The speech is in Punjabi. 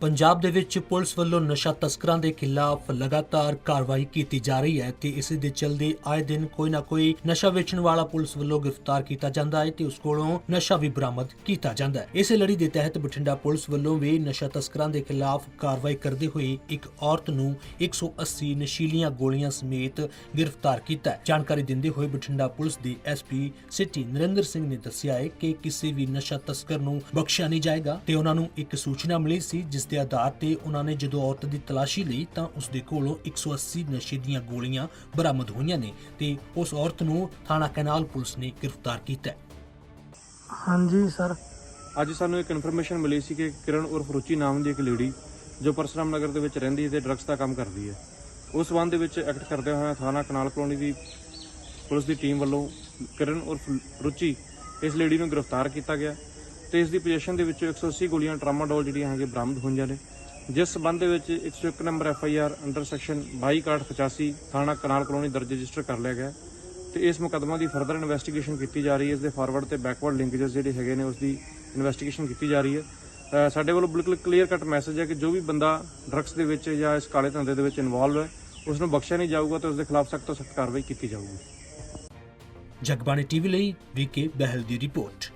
ਪੰਜਾਬ ਦੇ ਵਿੱਚ ਪੁਲਿਸ ਵੱਲੋਂ ਨਸ਼ਾ ਤਸਕਰਾਂ ਦੇ ਖਿਲਾਫ ਲਗਾਤਾਰ ਕਾਰਵਾਈ ਕੀਤੀ ਜਾ ਰਹੀ ਹੈ ਤੇ ਇਸ ਦੇ ਚਲਦੇ ਆਏ ਦਿਨ ਕੋਈ ਨਾ ਕੋਈ ਨਸ਼ਾ ਵੇਚਣ ਵਾਲਾ ਪੁਲਿਸ ਵੱਲੋਂ ਗ੍ਰਿਫਤਾਰ ਕੀਤਾ ਜਾਂਦਾ ਹੈ ਤੇ ਉਸ ਕੋਲੋਂ ਨਸ਼ਾ ਵੀ ਬਰਾਮਦ ਕੀਤਾ ਜਾਂਦਾ ਹੈ। ਇਸੇ ਲੜੀ ਦੇ ਤਹਿਤ ਬਠਿੰਡਾ ਪੁਲਿਸ ਵੱਲੋਂ ਵੀ ਨਸ਼ਾ ਤਸਕਰਾਂ ਦੇ ਖਿਲਾਫ ਕਾਰਵਾਈ ਕਰਦੇ ਹੋਏ ਇੱਕ ਔਰਤ ਨੂੰ 180 ਨਸ਼ੀਲੀਆਂ ਗੋਲੀਆਂ ਸਮੇਤ ਗ੍ਰਿਫਤਾਰ ਕੀਤਾ ਹੈ। ਜਾਣਕਾਰੀ ਦਿੰਦੇ ਹੋਏ ਬਠਿੰਡਾ ਪੁਲਿਸ ਦੀ ਐਸਪੀ ਸਿਟੀ ਨਰਿੰਦਰ ਸਿੰਘ ਨੇ ਦੱਸਿਆ ਹੈ ਕਿ ਕਿਸੇ ਵੀ ਨਸ਼ਾ ਤਸਕਰ ਨੂੰ ਬਖਸ਼ਿਆ ਨਹੀਂ ਜਾਏਗਾ ਤੇ ਉਹਨਾਂ ਨੂੰ ਇੱਕ ਸੂਚਨਾ ਮਿਲੀ ਸੀ, ਜਿਸ ਦੇ ਆਧਾਰ ਤੇ ਉਹਨਾਂ ਨੇ ਜਦੋਂ ਔਰਤ ਦੀ ਤਲਾਸ਼ੀ ਲਈ ਤਾਂ ਉਸ ਦੇ ਕੋਲੋਂ 180 ਨਸ਼ੇ ਦੀਆਂ ਗੋਲੀਆਂ ਬਰਾਮਦ ਹੋਈਆਂ ਨੇ ਤੇ ਉਸ ਔਰਤ ਨੂੰ ਥਾਣਾ ਕੈਨਾਲ ਪੁਲਿਸ ਨੇ ਗ੍ਰਿਫਤਾਰ ਕੀਤਾ ਹੈ। ਹਾਂਜੀ ਸਰ। ਅੱਜ ਸਾਨੂੰ ਇੱਕ ਇਨਫੋਰਮੇਸ਼ਨ ਮਿਲੀ ਸੀ ਕਿ ਕਿਰਨ ਉਰਫ ਰੁਚੀ ਨਾਮ ਦੀ ਇੱਕ ਲੇਡੀ ਜੋ ਪਰਸਰਾਮ ਨਗਰ ਦੇ ਵਿੱਚ ਰਹਿੰਦੀ ਹੈ ਤੇ ਡਰੱਗਸ ਦਾ ਕੰਮ ਕਰਦੀ ਹੈ। ਉਸ ਸੰਬੰਧ ਦੇ ਵਿੱਚ ਐਕਟ ਕਰਦੇ ਹੋਏ ਥਾਣਾ ਕਨਾਲ ਕਲੋਨੀ ਦੀ ਪੁਲਿਸ ਦੀ ਟੀਮ ਵੱਲੋਂ ਕਿਰਨ ਉਰਫ ਰੁਚੀ ਇਸ ਲੇਡੀ ਨੂੰ ਗ੍ਰਿਫਤਾਰ ਕੀਤਾ ਗਿਆ। ਤੇ ਇਸ ਦੀ ਪੋਜੀਸ਼ਨ ਦੇ ਵਿੱਚੋਂ 180 ਗੋਲੀਆਂ ਟਰਾਮਾਡੋਲ ਜਿਹੜੀਆਂ ਹੈਗੇ ਬਰਾਮਦ ਹੋਈਆਂ ਨੇ। ਜਿਸ ਸੰਬੰਧ ਦੇ ਵਿੱਚ 101 number F I R under section 2285 ਥਾਣਾ ਕਨਾਲ ਕਲੋਨੀ ਦਰਜ ਰਜਿਸਟਰ ਕਰ ਲਿਆ ਗਿਆ ਤੇ ਇਸ ਮੁਕੱਦਮਾ ਦੀ ਫਰਦਰ ਇਨਵੈਸਟੀਗੇਸ਼ਨ ਕੀਤੀ ਜਾ ਰਹੀ ਹੈ। ਇਸ ਦੇ ਫਾਰਵਰਡ ਤੇ ਬੈਕਵਰਡ ਲਿੰਕੇजेस ਜਿਹੜੇ ਹੈਗੇ ਨੇ, ਉਸ ਦੀ ਇਨਵੈਸਟੀਗੇਸ਼ਨ ਕੀਤੀ ਜਾ ਰਹੀ ਹੈ। ਸਾਡੇ ਵੱਲੋਂ ਬਿਲਕੁਲ ਕਲੀਅਰ ਕੱਟ ਮੈਸੇਜ ਹੈ ਕਿ ਜੋ ਵੀ ਬੰਦਾ ਡਰੱਗਸ ਦੇ ਵਿੱਚ ਜਾਂ ਇਸ ਕਾਲੇ ਧੰਦੇ ਦੇ ਵਿੱਚ ਇਨਵੋਲਵ ਹੈ ਉਸ ਨੂੰ ਬਖਸ਼ਿਆ ਨਹੀਂ ਜਾਊਗਾ ਤੇ ਉਸ ਦੇ ਖਿਲਾਫ ਸਖਤ ਤੋਂ ਸਖਤ ਕਾਰਵਾਈ ਕੀਤੀ ਜਾਊਗੀ। ਜਗਬਾਣੀ ਟੀਵੀ ਲਈ ਵੀਕੇ ਬਹਿਲ ਦੀ ਰਿਪੋਰਟ।